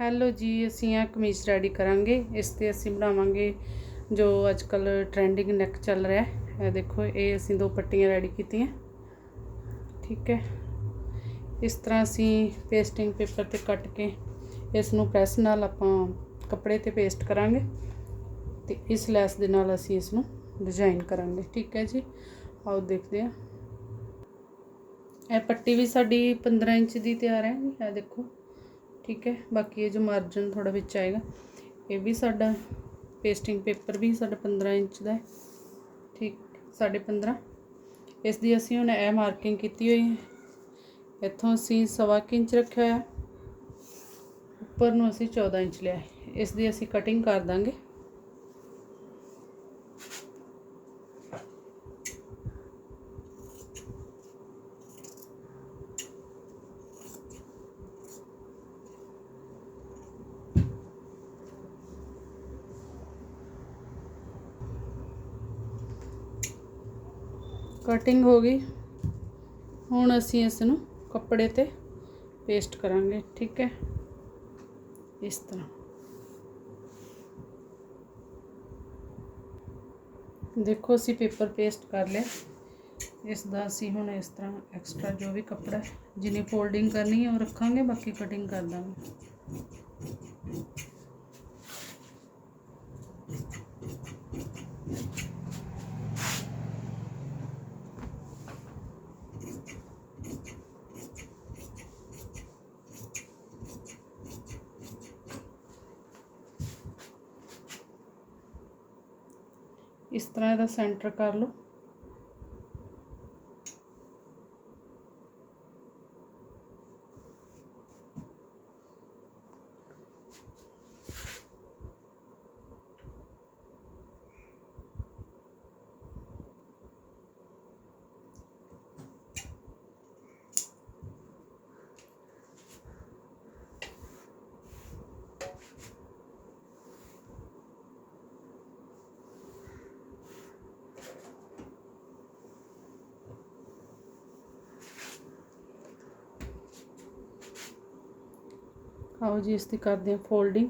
Hello ਜੀ, ਅਸੀਂ ਆ ਕਮੀਜ਼ ਰੈਡੀ ਕਰਾਂਗੇ। ਇਸ ਤੇ ਅਸੀਂ ਬਣਾਵਾਂਗੇ ਜੋ ਅੱਜ ਕੱਲ ਟ੍ਰੈਂਡਿੰਗ ਨੈਕ ਚੱਲ ਰਿਹਾ ਹੈ। ਇਹ ਦੇਖੋ, ਇਹ ਅਸੀਂ ਦੋ ਪੱਟੀਆਂ ਰੈਡੀ ਕੀਤੀਆਂ। ਠੀਕ ਹੈ। ਇਸ ਤਰ੍ਹਾਂ ਅਸੀਂ ਪੇਸਟਿੰਗ ਪੇਪਰ ਤੇ ਕੱਟ ਕੇ ਇਸ ਨੂੰ ਪ੍ਰੈਸ ਨਾਲ ਆਪਾਂ ਕੱਪੜੇ ਤੇ ਪੇਸਟ ਕਰਾਂਗੇ ਤੇ ਇਸ ਲੈਸ ਦੇ ਨਾਲ ਅਸੀਂ ਇਸ ਨੂੰ ਡਿਜ਼ਾਈਨ ਕਰਾਂਗੇ। ਠੀਕ ਹੈ ਜੀ। ਆਓ ਦੇਖਦੇ ਹਾਂ। ਇਹ ਪੱਟੀ ਵੀ ਸਾਡੀ 15 ਇੰਚ ਦੀ ਤਿਆਰ ਹੈ। ਇਹ ਦੇਖੋ। ਠੀਕ ਹੈ, ਬਾਕੀ ਇਹ ਜੋ ਮਾਰਜਨ ਥੋੜਾ ਵਿੱਚ ਆਏਗਾ, ਇਹ ਵੀ ਸਾਡਾ ਪੇਸਟਿੰਗ ਪੇਪਰ ਵੀ ਸਾਡਾ 15 ਇੰਚ ਦਾ ਹੈ। ਠੀਕ, ਸਾਢੇ 15 ਇਸ ਦੀ ਅਸੀਂ ਹੁਣ ਇਹ ਮਾਰਕਿੰਗ ਕੀਤੀ ਹੋਈ ਹੈ। ਇੱਥੋਂ ਅਸੀਂ ਸਵਾ ਕੁ ਇੰਚ ਰੱਖਿਆ ਹੋਇਆ। ਉੱਪਰ ਨੂੰ ਅਸੀਂ 14 ਇੰਚ ਲਿਆ ਇਸ ਦੀ ਅਸੀਂ ਕਟਿੰਗ ਕਰ ਦਾਂਗੇ। ਕਟਿੰਗ ਹੋ ਗਈ ਹੁਣ ਅਸੀਂ ਇਸ ਨੂੰ ਕੱਪੜੇ ਤੇ ਪੇਸਟ ਕਰਾਂਗੇ ਠੀਕ ਹੈ ਇਸ ਤਰ੍ਹਾਂ ਦੇਖੋ ਅਸੀਂ ਪੇਪਰ ਪੇਸਟ ਕਰ ਲਿਆ ਇਸ ਦਾ ਅਸੀਂ ਹੁਣ ਇਸ ਤਰ੍ਹਾਂ ਐਕਸਟਰਾ ਜੋ ਵੀ ਕੱਪੜਾ ਹੈ ਜਿਹਨੇ ਫੋਲਡਿੰਗ ਕਰਨੀ ਹੈ ਉਹ ਰੱਖਾਂਗੇ ਬਾਕੀ ਕਟਿੰਗ ਕਰ ਦਾਂਗੇ ਇਸ ਤਰ੍ਹਾਂ ਇਹਦਾ ਸੈਂਟਰ ਕਰ ਲਓ। ਆਓ ਜੀ, ਇਸ ਦੀ ਕਰਦੇ ਹਾਂ ਫੋਲਡਿੰਗ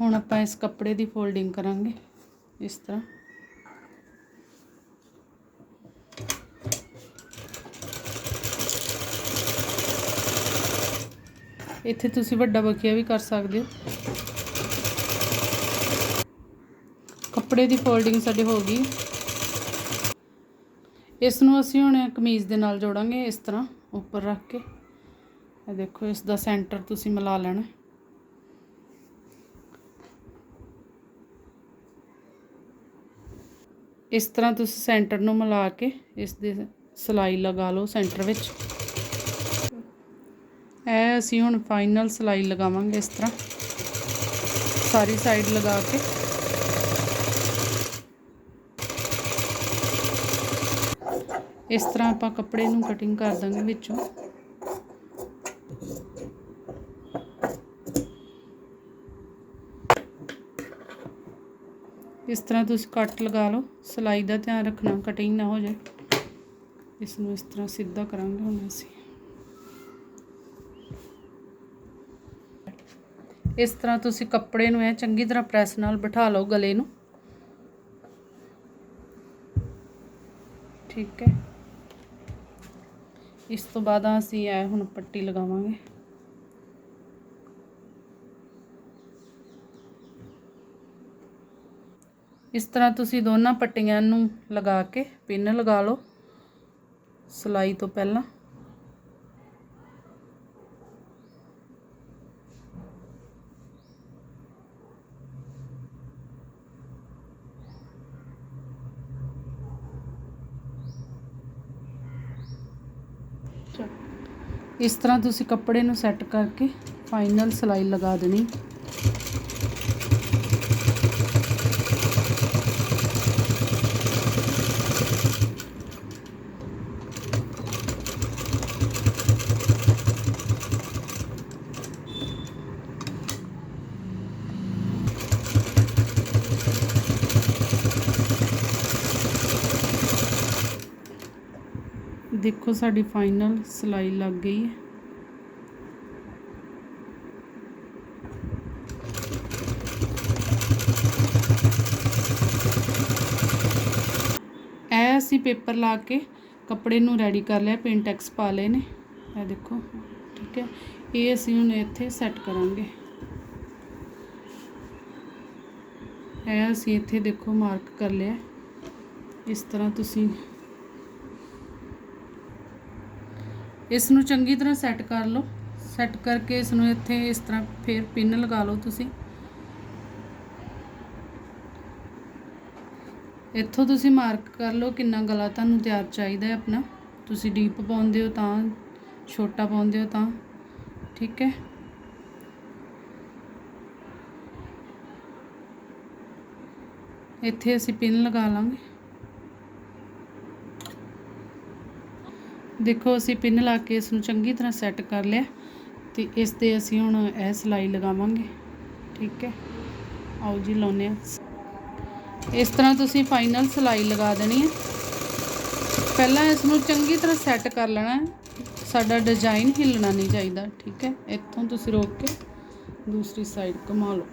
ਹੁਣ ਆਪਾਂ ਇਸ ਕੱਪੜੇ ਦੀ ਫੋਲਡਿੰਗ ਕਰਾਂਗੇ, ਇਸ ਤਰ੍ਹਾਂ। ਇੱਥੇ ਤੁਸੀਂ ਵੱਡਾ ਬਖੀਆ ਵੀ ਕਰ ਸਕਦੇ ਹੋ। ਕੱਪੜੇ ਦੀ ਫੋਲਡਿੰਗ ਸਾਡੀ ਹੋ ਗਈ। ਇਸ ਨੂੰ ਅਸੀਂ ਹੁਣ ਕਮੀਜ਼ ਦੇ ਨਾਲ ਜੋੜਾਂਗੇ, ਇਸ ਤਰ੍ਹਾਂ, ਉੱਪਰ ਰੱਖ ਕੇ। ਇਹ ਦੇਖੋ, ਇਸ ਦਾ ਸੈਂਟਰ ਤੁਸੀਂ ਮਿਲਾ ਲੈਣਾ। ਇਸ ਤਰ੍ਹਾਂ ਤੁਸੀਂ ਸੈਂਟਰ ਨੂੰ ਮਿਲਾ ਕੇ ਇਸ ਦੇ ਸਲਾਈ ਲਗਾ ਲਓ ਸੈਂਟਰ ਵਿੱਚ। ਇਹ ਅਸੀਂ ਹੁਣ ਫਾਈਨਲ ਸਲਾਈ ਲਗਾਵਾਂਗੇ ਇਸ ਤਰ੍ਹਾਂ। ਸਾਰੀ ਸਾਈਡ ਲਗਾ ਕੇ। ਇਸ ਤਰ੍ਹਾਂ ਆਪਾਂ ਕੱਪੜੇ ਨੂੰ ਕਟਿੰਗ ਕਰ ਦਾਂਗੇ ਵਿੱਚੋਂ। ਇਸ ਤਰ੍ਹਾਂ ਤੁਸੀਂ ਕੱਟ ਲਗਾ ਲਓ, ਸਲਾਈ ਦਾ ਧਿਆਨ ਰੱਖਣਾ ਕਟਿੰਗ ਨਾ ਹੋ ਜਾਏ। ਇਸ ਨੂੰ ਇਸ ਤਰ੍ਹਾਂ ਸਿੱਧਾ ਕਰਾਂਗੇ ਹੁਣ ਅਸੀਂ। ਇਸ ਤਰ੍ਹਾਂ ਤੁਸੀਂ ਕੱਪੜੇ ਨੂੰ ਇਹ ਚੰਗੀ ਤਰ੍ਹਾਂ ਪ੍ਰੈਸ ਨਾਲ ਬਿਠਾ ਲਓ ਗਲੇ ਨੂੰ। ਠੀਕ ਹੈ। ਇਸ ਤੋਂ ਬਾਅਦ ਅਸੀਂ ਇਹ ਹੁਣ ਪੱਟੀ ਲਗਾਵਾਂਗੇ। ਇਸ ਤਰ੍ਹਾਂ ਤੁਸੀਂ ਦੋਨਾਂ ਪੱਟੀਆਂ ਨੂੰ ਲਗਾ ਕੇ ਪਿੰਨ ਲਗਾ ਲਓ, ਸਲਾਈ ਤੋਂ ਪਹਿਲਾਂ। ਇਸ ਤਰ੍ਹਾਂ ਤੁਸੀਂ ਕੱਪੜੇ ਨੂੰ ਸੈੱਟ ਕਰਕੇ ਫਾਈਨਲ ਸਲਾਈ ਲਗਾ ਦੇਣੀ। ਦੇਖੋ ਸਾਡੀ ਫਾਈਨਲ ਸਲਾਈ ਲੱਗ ਗਈ। ਹੈ ਐ ਅਸੀਂ ਪੇਪਰ ਲਾ ਕੇ ਕੱਪੜੇ ਨੂੰ ਰੈਡੀ ਕਰ ਲਿਆ ਪਿੰਟੈਕਸ ਪਾ ਲਏ ਨੇ। ਇਹ ਦੇਖੋ, ਠੀਕ ਹੈ। ਇਹ ਅਸੀਂ ਹੁਣ ਇੱਥੇ ਸੈੱਟ ਕਰਾਂਗੇ। ਇਹ ਅਸੀਂ ਇੱਥੇ ਦੇਖੋ ਮਾਰਕ ਕਰ ਲਿਆ। ਇਸ ਤਰ੍ਹਾਂ ਤੁਸੀਂ ਇਸ ਨੂੰ ਚੰਗੀ ਤਰ੍ਹਾਂ ਸੈੱਟ ਕਰ ਲਓ। ਸੈੱਟ ਕਰਕੇ ਇਸ ਨੂੰ ਇੱਥੇ ਇਸ ਤਰ੍ਹਾਂ ਫਿਰ ਪਿੰਨ ਲਗਾ ਲਓ ਤੁਸੀਂ। ਇੱਥੋਂ ਤੁਸੀਂ ਮਾਰਕ ਕਰ ਲਓ ਕਿੰਨਾ ਗਲਾ ਤੁਹਾਨੂੰ ਤਿਆਰ ਚਾਹੀਦਾ ਹੈ ਆਪਣਾ। ਤੁਸੀਂ ਡੀਪ ਪਾਉਂਦੇ ਹੋ ਤਾਂ, ਛੋਟਾ ਪਾਉਂਦੇ ਹੋ ਤਾਂ, ਠੀਕ ਹੈ। ਇੱਥੇ ਅਸੀਂ ਪਿੰਨ ਲਗਾ ਲਾਂਗੇ। ਦੇਖੋ, ਅਸੀਂ ਪਿੰਨ ਲਾ ਕੇ ਇਸ ਨੂੰ ਚੰਗੀ ਤਰ੍ਹਾਂ ਸੈੱਟ ਕਰ ਲਿਆ ਤੇ ਇਸ ਤੇ ਅਸੀਂ ਹੁਣ ਇਹ ਸਿਲਾਈ ਲਗਾਵਾਂਗੇ। ਠੀਕ ਹੈ? ਆਓ ਜੀ ਲਾਉਨੇ ਆ ਇਸ ਤਰ੍ਹਾਂ ਤੁਸੀਂ ਫਾਈਨਲ ਸਿਲਾਈ ਲਗਾ ਦੇਣੀ ਹੈ। ਪਹਿਲਾਂ ਇਸ ਨੂੰ ਚੰਗੀ ਤਰ੍ਹਾਂ ਸੈੱਟ ਕਰ ਲੈਣਾ ਹੈ। ਸਾਡਾ ਡਿਜ਼ਾਈਨ ਹਿੱਲਣਾ ਨਹੀਂ ਚਾਹੀਦਾ। ਠੀਕ ਹੈ? ਇੱਥੋਂ ਤੁਸੀਂ ਰੋਕ ਕੇ ਦੂਸਰੀ ਸਾਈਡ ਘੁਮਾ ਲਓ।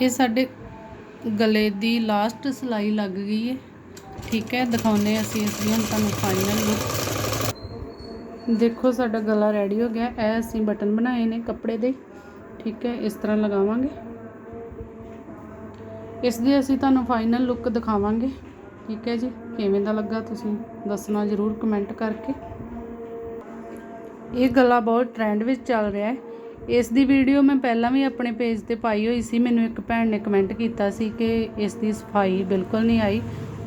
ਇਹ ਸਾਡੇ ਗਲੇ ਦੀ ਲਾਸਟ ਸਿਲਾਈ ਲੱਗ ਗਈ ਹੈ ਠੀਕ ਹੈ ਦਿਖਾਉਨੇ ਅਸੀਂ ਇਸ ਦੀ ਹੁਣ ਤੁਹਾਨੂੰ ਫਾਈਨਲ ਲੁੱਕ ਦੇਖੋ, ਸਾਡਾ ਗਲਾ ਰੈਡੀ ਹੋ ਗਿਆ। ਇਹ ਅਸੀਂ ਬਟਨ ਬਣਾਏ ਨੇ ਕੱਪੜੇ ਦੇ। ਠੀਕ ਹੈ, ਇਸ ਤਰ੍ਹਾਂ ਲਗਾਵਾਂਗੇ। ਇਸ ਦੀ ਅਸੀਂ ਤੁਹਾਨੂੰ ਫਾਈਨਲ ਲੁੱਕ ਦਿਖਾਵਾਂਗੇ। ਠੀਕ ਹੈ ਜੀ, ਕਿਵੇਂ ਦਾ ਲੱਗਾ ਤੁਸੀਂ ਦੱਸਣਾ ਜ਼ਰੂਰ ਕਮੈਂਟ ਕਰਕੇ। ਇਹ ਗਲਾ ਬਹੁਤ ਟ੍ਰੈਂਡ ਵਿੱਚ ਚੱਲ ਰਿਹਾ ਹੈ। ਇਸ ਦੀ ਵੀਡੀਓ ਮੈਂ ਪਹਿਲਾਂ ਵੀ ਆਪਣੇ ਪੇਜ ਤੇ ਪਾਈ ਹੋਈ ਸੀ। ਮੈਨੂੰ ਇੱਕ ਭੈਣ ਨੇ ਕਮੈਂਟ ਕੀਤਾ ਸੀ ਕਿ ਇਸ ਦੀ ਸਫ਼ਾਈ ਬਿਲਕੁਲ ਨਹੀਂ ਆਈ।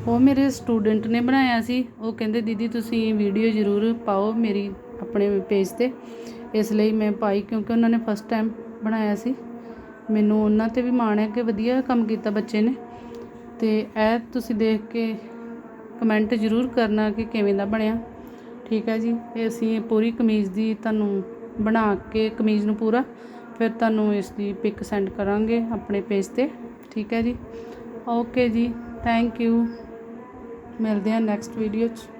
ਉਹ ਮੇਰੇ ਸਟੂਡੈਂਟ ਨੇ ਬਣਾਇਆ ਸੀ। ਉਹ ਕਹਿੰਦੇ, ਦੀਦੀ, ਤੁਸੀਂ ਵੀਡੀਓ ਜ਼ਰੂਰ ਪਾਓ ਮੇਰੀ ਆਪਣੇ ਪੇਜ ਤੇ। ਇਸ ਲਈ ਮੈਂ ਪਾਈ ਕਿਉਂਕਿ ਉਹਨਾਂ ਨੇ ਫਸਟ ਟਾਈਮ ਬਣਾਇਆ ਸੀ। ਮੈਨੂੰ ਉਹਨਾਂ ਤੇ ਵੀ ਮਾਣ ਹੈ ਕਿ ਵਧੀਆ ਕੰਮ ਕੀਤਾ ਬੱਚੇ ਨੇ। ਤੇ ਇਹ ਤੁਸੀਂ ਦੇਖ ਕੇ ਕਮੈਂਟ ਜ਼ਰੂਰ ਕਰਨਾ ਕਿ ਕਿਵੇਂ ਦਾ ਬਣਿਆ। ਠੀਕ ਹੈ ਜੀ, ਇਹ ਅਸੀਂ ਪੂਰੀ ਕਮੀਜ਼ ਦੀ ਤੁਹਾਨੂੰ ਬਣਾ ਕੇ ਕਮੀਜ਼ ਨੂੰ ਪੂਰਾ, ਫਿਰ ਤੁਹਾਨੂੰ ਇਸ ਦੀ ਪਿਕ ਸੈਂਡ ਕਰਾਂਗੇ ਆਪਣੇ ਪੇਜ ਤੇ, ਠੀਕ ਹੈ ਜੀ? ਓਕੇ ਜੀ ਥੈਂਕ ਯੂ ਮਿਲਦੇ ਹਾਂ ਨੈਕਸਟ ਵੀਡੀਓ 'ਚ।